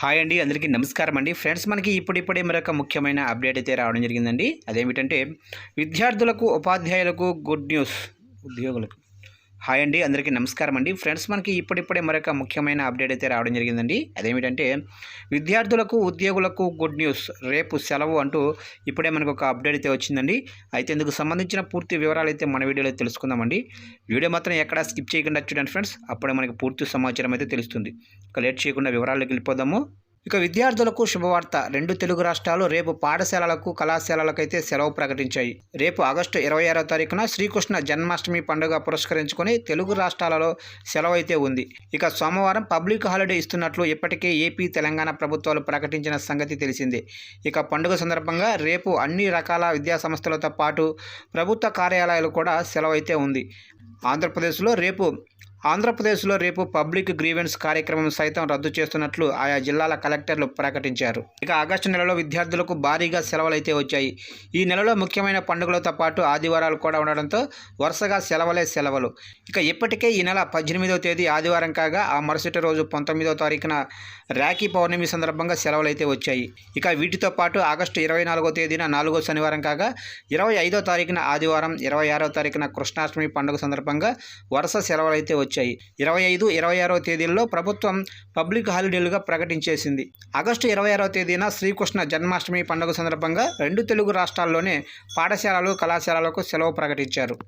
Hi అండి అందరికీ నమస్కారం అండి. ఫ్రెండ్స్ మనకి ఇప్పుడిప్పుడే మరొక ముఖ్యమైన అప్డేట్ అయితే రావడం జరిగిందండి. అదేమిటంటే విద్యార్థులకు ఉపాధ్యాయులకు గుడ్ న్యూస్ ఉద్యోగులకు. హాయ్ అండి అందరికీ నమస్కారం అండి. ఫ్రెండ్స్ మనకి ఇప్పుడిప్పుడే మరొక ముఖ్యమైన అప్డేట్ అయితే రావడం జరిగిందండి. అదేమిటంటే విద్యార్థులకు ఉద్యోగులకు గుడ్ న్యూస్ రేపు సెలవు అంటూ ఇప్పుడే మనకు ఒక అప్డేట్ అయితే వచ్చిందండి. అయితే ఇందుకు సంబంధించిన పూర్తి వివరాలు అయితే మన వీడియోలో తెలుసుకుందామండి. వీడియో మాత్రం ఎక్కడా స్కిప్ చేయకుండా చూడండి ఫ్రెండ్స్. అప్పుడే మనకి పూర్తి సమాచారం అయితే తెలుస్తుంది. ఇక లేట్ చేయకుండా వివరాల్లోకి వెళ్ళిపోదాము. ఇక విద్యార్థులకు శుభవార్త. రెండు తెలుగు రాష్ట్రాలు రేపు పాఠశాలలకు కళాశాలలకైతే సెలవు ప్రకటించాయి. రేపు ఆగస్టు ఇరవై ఆరో తారీఖున శ్రీకృష్ణ జన్మాష్టమి పండుగ పురస్కరించుకొని తెలుగు రాష్ట్రాలలో సెలవు అయితే ఉంది. ఇక సోమవారం పబ్లిక్ హాలిడే ఇస్తున్నట్లు ఇప్పటికే ఏపీ తెలంగాణ ప్రభుత్వాలు ప్రకటించిన సంగతి తెలిసిందే. ఇక పండుగ సందర్భంగా రేపు అన్ని రకాల విద్యా సంస్థలతో పాటు ప్రభుత్వ కార్యాలయాలు కూడా సెలవు అయితే ఉంది. ఆంధ్రప్రదేశ్లో రేపు ఆంధ్రప్రదేశ్లో రేపు పబ్లిక్ గ్రీవెన్స్ కార్యక్రమం సైతం రద్దు చేస్తున్నట్లు ఆయా జిల్లాల కలెక్టర్లు ప్రకటించారు. ఇక ఆగస్టు నెలలో విద్యార్థులకు భారీగా సెలవులైతే వచ్చాయి. ఈ నెలలో ముఖ్యమైన పండుగలతో పాటు ఆదివారాలు కూడా ఉండడంతో వరుసగా సెలవులే సెలవులు. ఇక ఇప్పటికే ఈ నెల పద్దెనిమిదవ తేదీ ఆదివారం కాగా ఆ మరుసటి రోజు పంతొమ్మిదవ తారీఖున రాఖీ పౌర్ణమి సందర్భంగా సెలవులైతే వచ్చాయి. ఇక వీటితో పాటు ఆగస్టు ఇరవై నాలుగో తేదీన నాలుగో శనివారం కాగా ఇరవై ఐదో తారీఖున ఆదివారం ఇరవై ఆరో తారీఖున కృష్ణాష్టమి పండుగ సందర్భంగా వరుస సెలవులైతే వచ్చాయి వచ్చాయి. ఇరవై ఐదు ఇరవై ఆరో తేదీల్లో ప్రభుత్వం పబ్లిక్ హాలిడేలుగా ప్రకటించేసింది. ఆగస్టు ఇరవై ఆరో తేదీన శ్రీకృష్ణ జన్మాష్టమి పండుగ సందర్భంగా రెండు తెలుగు రాష్ట్రాల్లోనే పాఠశాలలు కళాశాలలకు సెలవు ప్రకటించారు.